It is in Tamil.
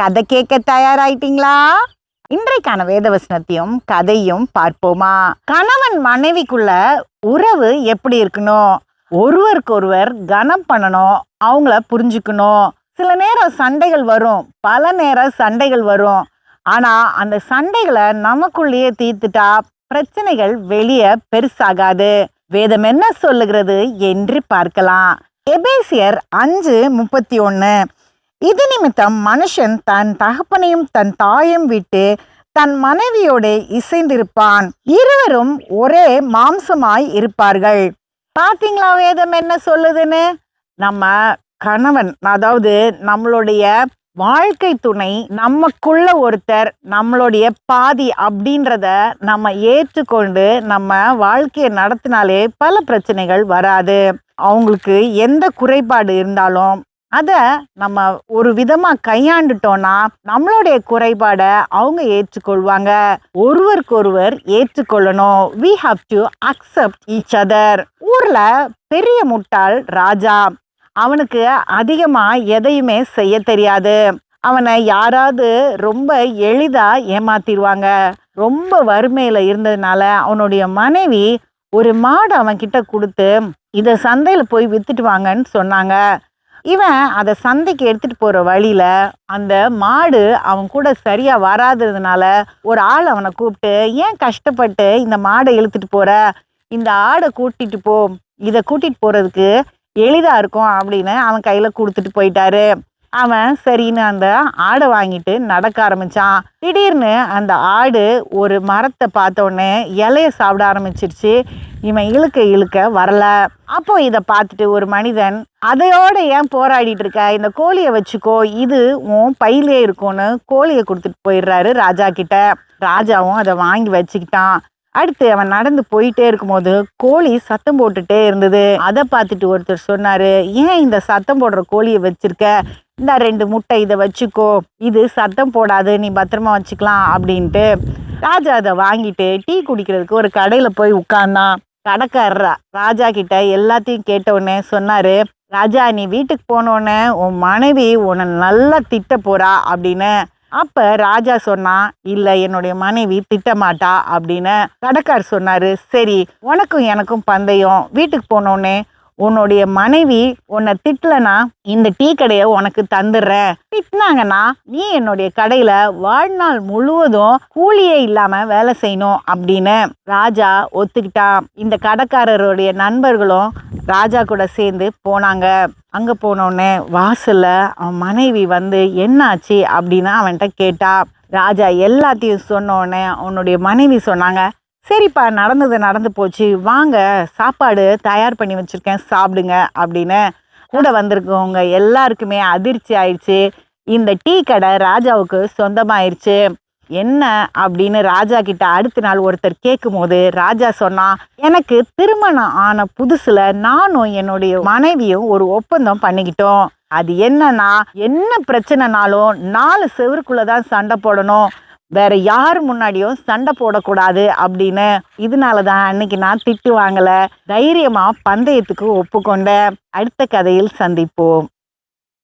கதை கேட்க தயாராயிட்டீங்களா? இன்றைக்கான வேதவசனத்தையும் கதையும் பார்ப்போமா? கணவன் மனைவிக்குள்ள உறவு எப்படி இருக்கணும்? ஒருவருக்கொருவர் கனம் பண்ணணும் அவங்கள புரிஞ்சுக்கணும். சில நேரம் சண்டைகள் வரும் பல நேரம் சண்டைகள் வரும். ஆனா அந்த சண்டைகளை நமக்குள்ளேயே தீர்த்துட்டா பிரச்சனைகள் வெளியே பெருசாகாது. வேதம் என்ன சொல்லுகிறது என்று பார்க்கலாம். எபேசியர் அஞ்சு முப்பத்தி ஒன்று இது நிமித்தம் மனுஷன் தன் தகப்பனையும் தன் தாயும் விட்டு தன் மனைவியோடு இசைந்திருப்பான். இருவரும் ஒரே மாம்சமாய் இருப்பார்கள். பாத்தீங்களா வேதம் என்ன சொல்லுதுன்னு? நம்ம கணவன் அதாவது நம்மளுடைய வாழ்க்கை துணை நமக்குள்ள ஒருத்தர் நம்மளுடைய பாதி அப்படின்றத நம்ம ஏற்றுக்கொண்டு நம்ம வாழ்க்கையை நடத்தினாலே பல பிரச்சனைகள் வராது. அவங்களுக்கு எந்த குறைபாடு இருந்தாலும் அதை நம்ம ஒரு விதமாக கையாண்டுட்டோம்னா நம்மளுடைய குறைபாடை அவங்க ஏற்றுக்கொள்வாங்க. ஒருவருக்கொருவர் ஏற்றுக்கொள்ளணும். We have to accept each other ஊரில் பெரிய முட்டாள் ராஜா. அவனுக்கு அதிகமாக எதையுமே செய்ய தெரியாது. அவனை யாராவது ரொம்ப எளிதாக ஏமாத்திடுவாங்க. ரொம்ப வறுமையில் இருந்ததுனால அவனுடைய மனைவி ஒரு மாடு அவன்கிட்ட கொடுத்து இதை சந்தையில் போய் வித்துட்டு வாங்கன்னு சொன்னாங்க. இவன் அதை சந்தைக்கு எடுத்துட்டு போற வழியில அந்த மாடு அவன் கூட சரியா வராததுனால ஒரு ஆள் அவனை கூப்பிட்டு ஏன் கஷ்டப்பட்டு இந்த மாடை இழுத்துட்டு போற? இந்த ஆடை கூட்டிட்டு போ. இதை கூட்டிட்டு போறதுக்கு எளிதா இருக்கும் அப்படின்னு அவன் கையில கொடுத்துட்டு போயிட்டாரு. அவன் சரின்னு அந்த ஆடை வாங்கிட்டு நடக்க ஆரம்பிச்சான். திடீர்னு அந்த ஆடு ஒரு மரத்தை பார்த்த உடனே இலைய சாப்பிட ஆரம்பிச்சிருச்சு. இவன் இழுக்க இழுக்க வரல. அப்போ இதை பார்த்துட்டு ஒரு மனிதன் அதையோட ஏன் போராடிட்டு இருக்க? இந்த கோழியை வச்சுக்கோ இது உன் பையிலே இருக்கும்னு கோழியை கொடுத்துட்டு போயிடுறாரு ராஜா கிட்ட. ராஜாவும் அதை வாங்கி வச்சுக்கிட்டான். அடுத்து அவன் நடந்து போயிட்டே இருக்கும்போது கோழி சத்தம் போட்டுட்டே இருந்தது. அதை பார்த்துட்டு ஒருத்தர் சொன்னாரு ஏன் இந்த சத்தம் போடுற கோழியை வச்சிருக்க? இந்த ரெண்டு முட்டை இதை வச்சுக்கோ. இது சத்தம் போடாது நீ பத்திரமா வச்சுக்கலாம் அப்படின்ட்டு. ராஜா அதை வாங்கிட்டு டீ குடிக்கிறதுக்கு ஒரு கடையில் போய் உட்கார்ந்தான். கடைக்காரர். ரா- ராஜா கிட்ட எல்லாத்தையும் கேட்டவுடனே சொன்னார் சொன்னாரு ராஜா நீ வீட்டுக்கு போனோடனே உன் மனைவி உன்னை நல்லா திட்ட போறா அப்படின்னு. அப்ப ராஜா சொன்னா இல்ல என்னுடைய மனைவி திட்டமாட்டா அப்படின்னு. கடைக்கார் சொன்னாரு சரி உனக்கும் எனக்கும் பந்தயம். வீட்டுக்கு போனோடனே உன்னுடைய மனைவி உன்னை திட்டலனா இந்த டீ கடையை உனக்கு தந்துடுறேன். திட்டினாங்கன்னா நீ என்னுடைய கடையில வாழ்நாள் முழுவதும் கூலியே இல்லாம வேலை செய்யணும் அப்படின்னு ராஜா ஒத்துக்கிட்டான். இந்த கடைக்காரருடைய நண்பர்களும் ராஜா கூட சேர்ந்து போனாங்க. அங்க போனோடனே வாசல்ல அவன் மனைவி வந்து என்னாச்சு? அப்படின்னு அவன்கிட்ட கேட்டா. ராஜா எல்லாத்தையும் சொன்ன உடனே அவனுடைய மனைவி சொன்னாங்க சரிப்பா நடந்தது நடந்து போச்சு. வாங்க சாப்பாடு தயார் பண்ணி வச்சுருக்கேன் சாப்பிடுங்க அப்படின்னு கூட வந்திருக்கவங்க எல்லாருக்குமே அதிர்ச்சி ஆயிடுச்சு. இந்த டீ கடை ராஜாவுக்கு சொந்தமாயிருச்சு. என்ன அப்படின்னு ராஜா கிட்ட அடுத்த நாள் ஒருத்தர் கேட்கும்போது ராஜா சொன்னா எனக்கு திருமணம் ஆன புதுசுல நானும் என்னுடைய மனைவியும் ஒரு ஒப்பந்தம் பண்ணிக்கிட்டோம். அது என்னன்னா என்ன பிரச்சனைனாலும் நாலு செவருக்குள்ளதான் சண்டை போடணும். வேற யார் முன்னாடியும் சண்டை போடக்கூடாது அப்படின்னு இதனால தான் அன்னைக்கு நான் திட்டு வாங்கல. தைரியமா பந்தயத்துக்கு ஒப்புக்கொண்ட அடுத்த கதையில் சந்திப்போம்.